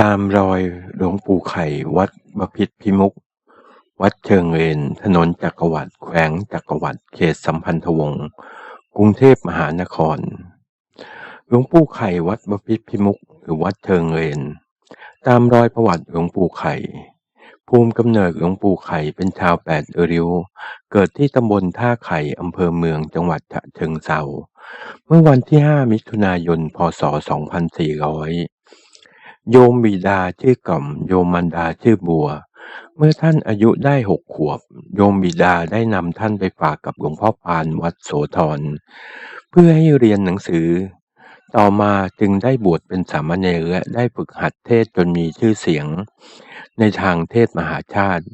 ตามรอยหลวงปู่ไข่วัดบพิตรพิมุขวัดเชิงเรนถนนจักรวรรดิแขวงจักรวรรดิเขตสัมพันธวงศ์กรุงเทพมหานคร หลวงปู่ไข่วัดบพิตรพิมุขหรือวัดเชิงเรนตามรอยประวัติหลวงปู่ไข่ ภูมิกำเนิดหลวงปู่ไข่เป็นชาวแปดเอริว เกิดที่ตำบลท่าไข่อำเภอเมืองจังหวัดฉะเชิงเทราเมื่อวันที่ 5 มิถุนายน พศ 2400 โยมบิดาชื่อกล่อม โยมมารดาชื่อบัว เมื่อท่านอายุได้หกขวบ โยมบิดาได้นำท่านไปฝากกับหลวงพ่อปานวัดโสธร เพื่อให้เรียนหนังสือ ต่อมาจึงได้บวชเป็นสามเณรและได้ฝึกหัดเทศจนมีชื่อเสียง ในทางเทศมหาชาติ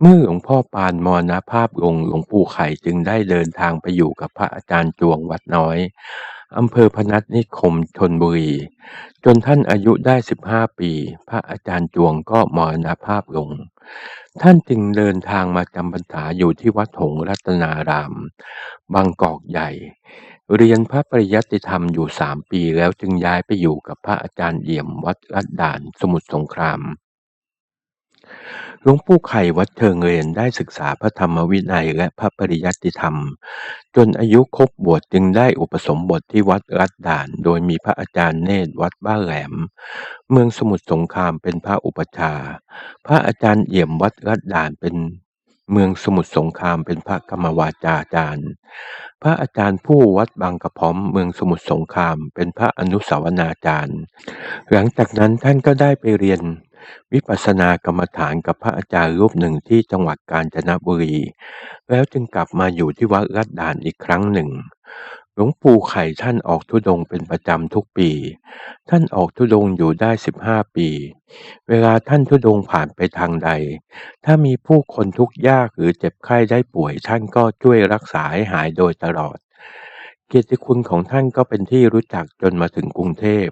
เมื่อหลวงพ่อปานมรณภาพลงหลวงปู่ไข่จึงได้เดินทางไปอยู่กับพระอาจารย์จวงวัดน้อย อำเภอพนัสนิคมชนบุรี จนท่านอายุได้สิบห้าปี พระอาจารย์จวงก็มรณภาพลง ท่านจึงเดินทางมาจำพรรษาอยู่ที่วัดหงรัตนาราม บางกอกใหญ่ เรียนพระปริยัติธรรมอยู่สามปีแล้วจึงย้ายไปอยู่กับพระอาจารย์เอี่ยมวัดรัดด่านสมุทรสงคราม หลวงปู่ไข่วัดเชิงเรนได้ศึกษาพระธรรมวินัยและพระปริยัติธรรม จนอายุครบบวชจึงได้อุปสมบทที่วัดรัดด่าน โดยมีพระอาจารย์เนตรวัดบ้าแหลม เมืองสมุทรสงครามเป็นพระอุปชา พระอาจารย์เอี่ยมวัดรัดด่านเป็นเมืองสมุทรสงครามเป็นพระกรรมวาจาจารย์ พระอาจารย์ผู้วัดบางกระพร้อมเมืองสมุทรสงครามเป็นพระอนุสาวนาจารย์ หลังจากนั้นท่านก็ได้ไปเรียน วิปัสสนากรรมฐานกับพระอาจารย์รูปหนึ่งที่จังหวัดกาญจนบุรี แล้วจึงกลับมาอยู่ที่วัดรัดด่านอีกครั้งหนึ่ง หลวงปู่ไข่ท่านออกทุดงเป็นประจำทุกปี ท่านออกทุดงอยู่ได้สิบห้าปี เวลาท่านทุดงผ่านไปทางใด ถ้ามีผู้คนทุกข์ยากหรือเจ็บไข้ได้ป่วย ท่านก็ช่วยรักษาให้หายโดยตลอดเกียรติคุณของท่านก็เป็นที่รู้จักจนมาถึงกรุงเทพ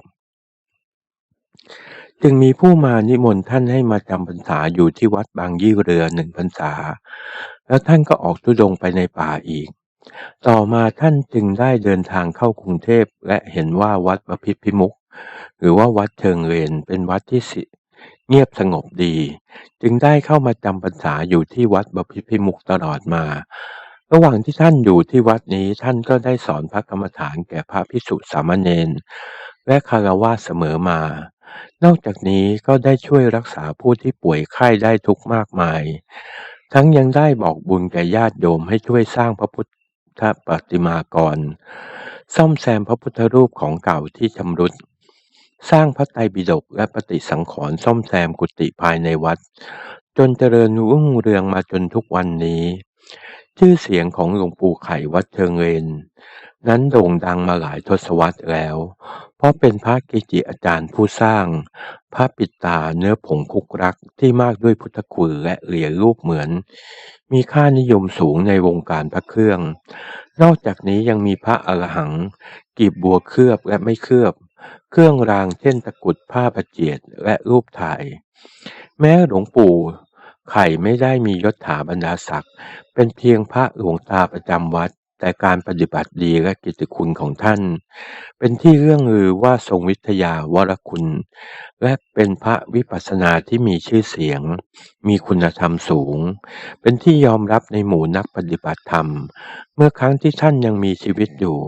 จึงมีผู้มานิมนต์ท่านให้มาจำพรรษาอยู่ที่วัดบางยี่เรือหนึ่งพรรษา แล้วท่านก็ออกทุดงไปในป่าอีก ต่อมาท่านจึงได้เดินทางเข้ากรุงเทพและเห็นว่าวัดประพิพิมุก หรือว่าวัดเชิงเรนเป็นวัดที่สิเงียบสงบดี จึงได้เข้ามาจำพรรษาอยู่ที่วัดบพิพิมุกตลอดมา ระหว่างที่ท่านอยู่ที่วัดนี้ท่านก็ได้สอนพระกรรมฐานแก่พระพิสุสามเณรและคารวะเสมอมา นอกจากนี้ก็ได้ช่วยรักษาผู้ที่ป่วยไข้ได้ทุกมากมาย ทั้งยังได้บอกบุญแก่ญาติโยมให้ช่วยสร้างพระพุทธปฏิมากร ซ่อมแซมพระพุทธรูปของเก่าที่ชำรุด สร้างพระไตรปิฎกและปฏิสังขรณ์ซ่อมแซมกุฏิภายในวัด จนเจริญรุ่งเรืองมาจนทุกวันนี้ ชื่อเสียงของหลวงปู่ไข่วัดเชิงเรน นั้นโด่งดังมาหลายทศวรรษแล้ว เพราะเป็นพระเกจิอาจารย์ผู้สร้าง พระปิตาเนื้อผงคุกรักที่มากด้วยพุทธคุณและเหรียญรูปเหมือน มีค่านิยมสูงในวงการพระเครื่อง นอกจากนี้ยังมีพระอรหัง กีบบัวเคลือบและไม่เคลือบ เครื่องรางเช่นตะกุดผ้าประเจียดและรูปถ่าย แม้หลวงปู่ไข่ไม่ได้มียศถาบรรดาศักดิ์ เป็นเพียงพระหลวงตาประจำวัด แต่การปฏิบัติดีและกิจคุณของท่าน เป็นที่เรื่องลือว่าทรงวิทยาวรคุณ และเป็นพระวิปัสสนาที่มีชื่อเสียง มีคุณธรรมสูง เป็นที่ยอมรับในหมู่นักปฏิบัติธรรม เมื่อครั้งที่ท่านยังมีชีวิตอยู่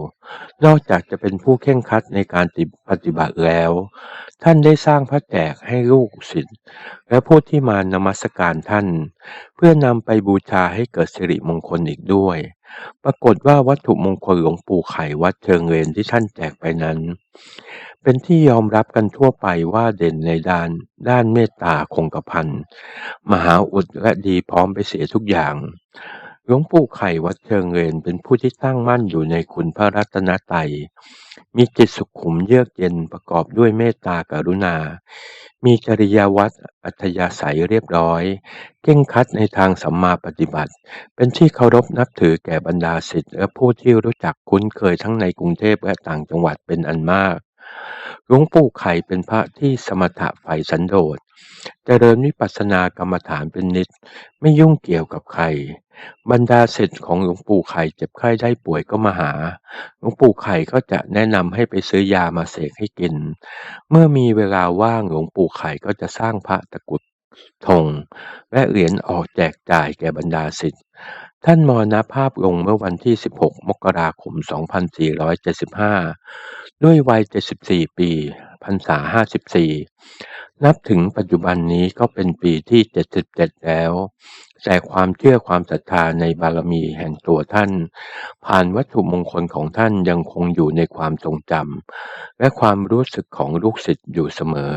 นอกจากจะเป็นผู้เข่งคัดในการปฏิบัติแล้ว ท่านได้สร้างพระแจกให้ลูกศิษย์และผู้ที่มานมัสการท่าน เพื่อนำไปบูชาให้เกิดสิริมงคลอีกด้วย ปรากฏว่าวัตถุมงคลหลวงปู่ไข่วัดเชิงเลนที่ท่านแจกไปนั้น เป็นที่ยอมรับกันทั่วไปว่าเด่นในด้าน ด้านเมตตาคงกระพันมหาอุดและดีพร้อมไปเสียทุกอย่าง หลวงปู่ไข่วัดเชิงเรนเป็นผู้ที่ตั้งมั่นอยู่ในคุณพระรัตนตรัย มีจิตสุขุมเยือกเย็นประกอบด้วยเมตตากรุณา มีจริยวัตรอัธยาศัยเรียบร้อยเก่งคัดในทางสัมมาปฏิบัติ เป็นที่เคารพนับถือแก่บรรดาศิษย์และผู้ที่รู้จักคุ้นเคยทั้งในกรุงเทพและต่างจังหวัดเป็นอันมาก หลวงปู่ไข่เป็นพระที่สมถะใฝ่สันโดษเจริญวิปัสสนากรรมฐานเป็นนิด ไม่ยุ่งเกี่ยวกับใคร บรรดาศิษย์ของหลวงปู่ไข่เจ็บไข้ได้ป่วยก็มาหา หลวงปู่ไข่ก็จะแนะนำให้ไปซื้อยามาเสกให้กิน เมื่อมีเวลาว่างหลวงปู่ไข่ก็จะสร้างพระตะกุดธงและเหรียญออกแจกจ่ายแก่บรรดาศิษย์ท่านมรณภาพลงเมื่อวันที่ 16 มกราคม 2475 ด้วยวัย 74 ปี พรรษา 54 นับถึงปัจจุบันนี้ก็เป็นปีที่ 77 แล้ว แต่ความเชื่อความศรัทธาในบารมีแห่งตัวท่าน ผ่านวัตถุมงคลของท่านยังคงอยู่ในความทรงจำและความรู้สึกของลูกศิษย์อยู่เสมอ